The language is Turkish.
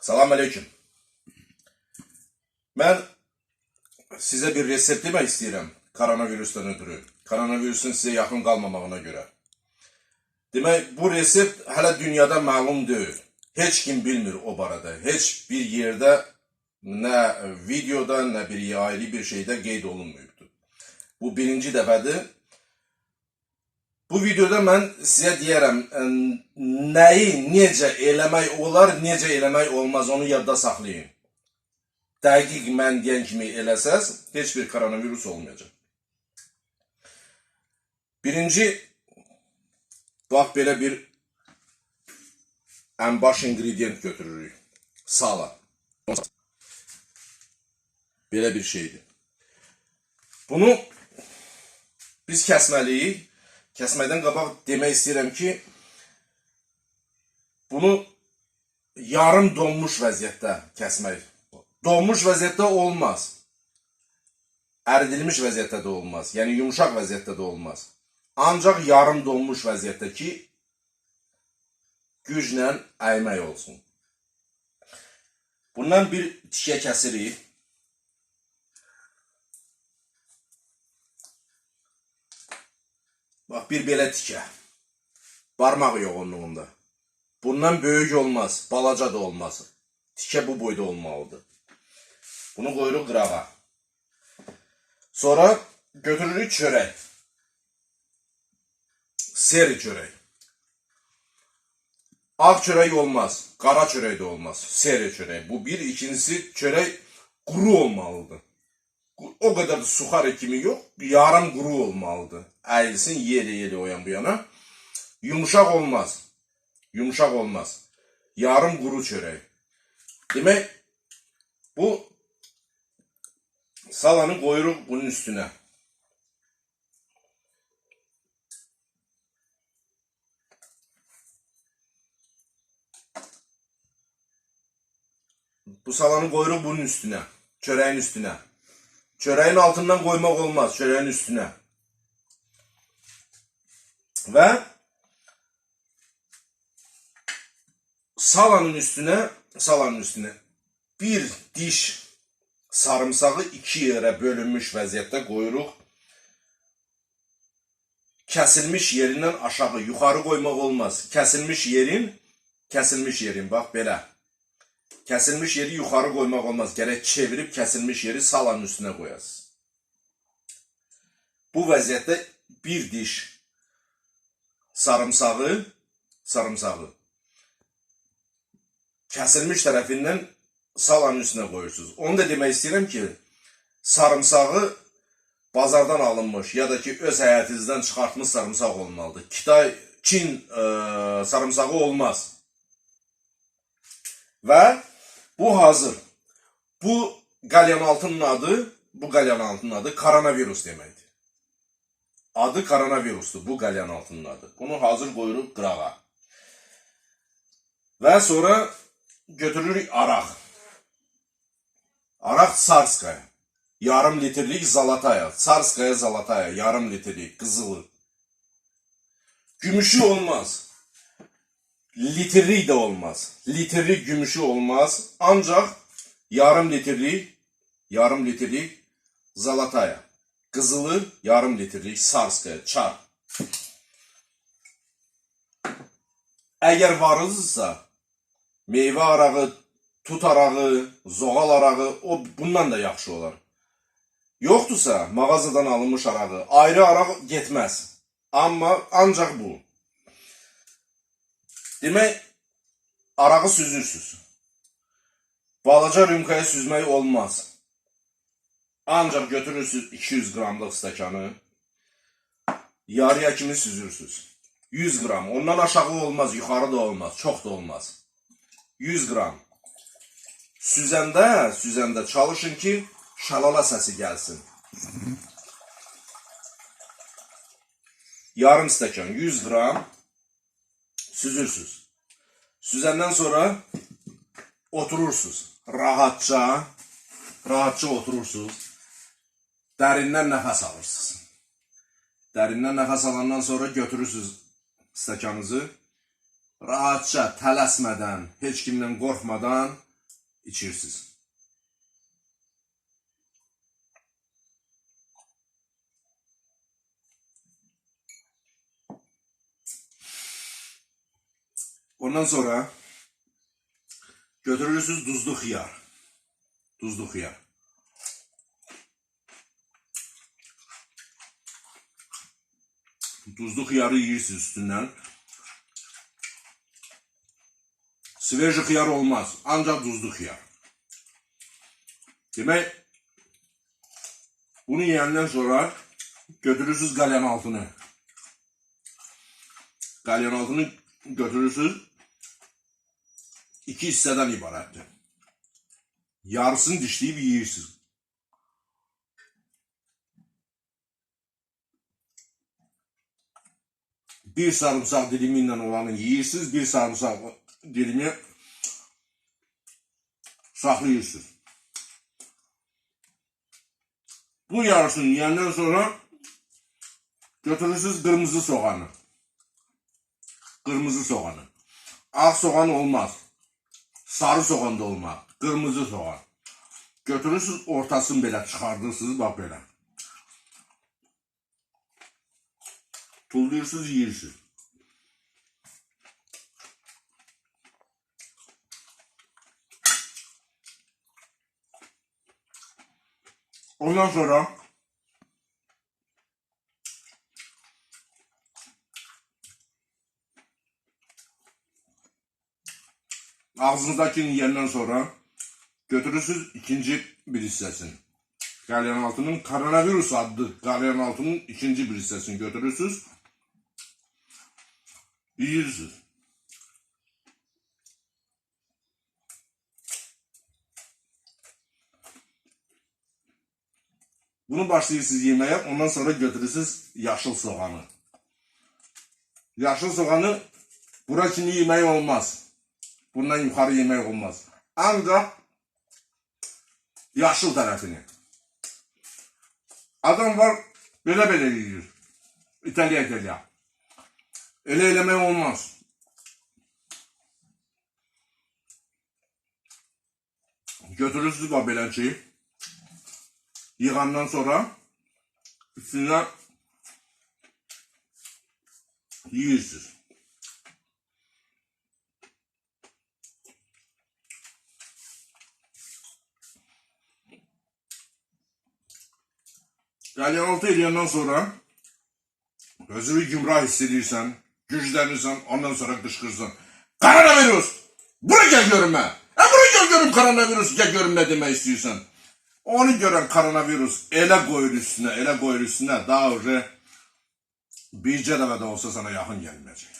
Salam aleyküm. Ben size bir resept demək istəyirəm koronavirusdan ötürü. Koronavirusun sizə yaxın qalmamağına görə. Demək, bu resept hələ dünyada məlum deyil. Heç kim bilmir o barədə. Heç bir yerdə nə videoda, nə bir ayrı bir şeydə qeyd olunmuyubdur. Bu birinci dəfədir. Bu videoda mən sizə deyərəm, ə, nəyi necə eləmək olar, necə eləmək olmaz, onu yadda saxlayın. Dəqiq mən deyən kimi eləsəz, heç bir koronavirus olmayacaq. Birinci, bax belə bir ən baş ingredient götürürük. Sala. Belə bir şeydir. Bunu biz kəsməliyik. Kəsmədən qabaq demək istəyirəm ki, bunu yarım donmuş vəziyyətdə kəsmək. Donmuş vəziyyətdə olmaz. Əridilmiş vəziyyətdə də olmaz. Yəni yumşaq vəziyyətdə də olmaz. Ancaq yarım donmuş vəziyyətdə ki, güclə əymək olsun. Bundan bir tikə kəsirik. Bax bir belə tikə. Barmaq yoğunluğunda. Bundan böyük olmaz, balaca da olmaz. Tikə bu boyda olmalıdır. Bunu qoyuruq qırağa. Sonra götürürük çörək. Seri çörək. Ağ çörək olmaz, qara çörək də olmaz. Seri çörək. Bu bir, ikincisi çörək quru olmalıdır. O kadar da suxarı kimi yox, yarım quru olmalıdır. Əyilsin, yeri yeri o yan bu yana. Yumuşaq olmaz. Yumuşaq olmaz. Yarım quru çörək. Demək, bu salanı qoyuruq bunun üstünə. Bu salanı qoyuruq bunun üstünə. Çörəyin üstünə. Çöreğin altından koymak olmaz. Çöreğin üstüne. Ve salanın üstüne salanın üstüne bir diş sarımsağı iki yere bölünmüş vəziyyətdə qoyuruq. Kəsilmiş yerindən aşağı, yuxarı qoymaq olmaz. Kəsilmiş yerin, kəsilmiş yerin, bax belə. Kəsilmiş yeri yuxarı qoymaq olmaz. Gərək çevirib kəsilmiş yeri salanın üstünə qoyasınız. Bu vəziyyətdə bir diş sarımsağı, sarımsağı kəsilmiş tərəfindən salanın üstünə qoyursunuz. Onu da demək istəyirəm ki, sarımsağı bazardan alınmış ya da ki öz həyətinizdən çıxartmış sarımsaq olmalıdır. Kitay, Çin e, sarımsağı olmaz. Və bu hazır. Bu qalyanaltının adı, bu qalyanaltının adı koronavirus deməkdir. Adı koronavirusdur bu qalyanaltının adı. Bunu hazır qoyuruq qırağa. Və sonra götürürük araq. Araq Tsarskaya. Yarım litrlik Zalataya. Tsarskaya Zalataya. Yarım litrlik qızılı. Gümüşü olmaz. Litrlik de olmaz. Litrlik gümüşü olmaz. Ancak yarım litrlik, yarım litrlik Zalataya. Kızılı yarım litrlik Sarskaya. Çar. Eğer varızsa meyve arağı, tut arağı, zoğal arağı o bundan da yaxşı olar. Yoxdursa mağazadan alınmış arağı, ayrı araq getməz. Amma ancaq bu. Demək, arağı süzürsüz. Balaca rümkaya süzmək olmaz. Ancaq götürürsüz 200 qramlıq stəkanı, yarıya kimi süzürsüz. 100 qram. Ondan aşağı olmaz, yuxarı da olmaz, çox da olmaz. 100 qram. Süzəndə, süzəndə çalışın ki, şalala səsi gəlsin. Yarım stəkan, 100 qram süzürsüz. Süzəndən sonra oturursunuz. Rahatça, rahatça oturursunuz. Dərindən nəfəs alırsınız. Dərindən nəfəs alandan sonra götürürsünüz stəkanınızı. Rahatça, tələsmədən, heç kimdən qorxmadan içirsiniz. Ondan sonra götürürsünüz tuzlu hıyar. Tuzlu hıyar. Tuzlu hıyarı yiyirsiniz üstünden. Sveji hıyar olmaz. Ancak tuzlu hıyar. Demek bunu yiyenden sonra götürürsünüz galyan altını. Galyan altını götürürsünüz. İki hisseden ibarettir. Yarısını dişleyip yiyirsiniz. Bir sarımsak dilimiyle olanı yiyirsiniz, bir sarımsak dilimi saklıyorsunuz. Bu yarısını yiyenden sonra götürürsünüz kırmızı soğanı. Kırmızı soğanı. Ak soğan olmaz. Sarı soğan da olmaz. Kırmızı soğan. Götürürsünüz ortasını belə çıxardırsınız bak belə. Tulluyorsunuz yiyirsiniz. Ondan sonra ağzınızdakini yiyenden sonra götürürsünüz ikinci bir hissesini. Galyan altının koronavirüs adlı galyan altının ikinci bir hissesini götürürsünüz. Yiyirsiniz. Bunu başlayırsınız yemeye, ondan sonra götürürsünüz yaşıl soğanı. Yaşıl soğanı bura kimi yemek olmaz. Bundan yukarı yemek olmaz. Ancak yaşıl tarafını. Adam var böyle böyle yiyor. İtalya İtalya. Öyle elemek olmaz. Götürürsünüz bu belençeyi. Yıkandan sonra üstüne yiyorsunuz. Yani altı edenden sonra özürü gümrah hissediyorsan, güçlenirsen ondan sonra kışkırsan. Koronavirüs! Buraya gel görünme! E buraya gel görün koronavirüs gel görünme demek istiyorsan. Onu gören koronavirüs ele koyur üstüne, ele koyur üstüne daha önce bir cedeve de olsa sana yakın gelmeyecek.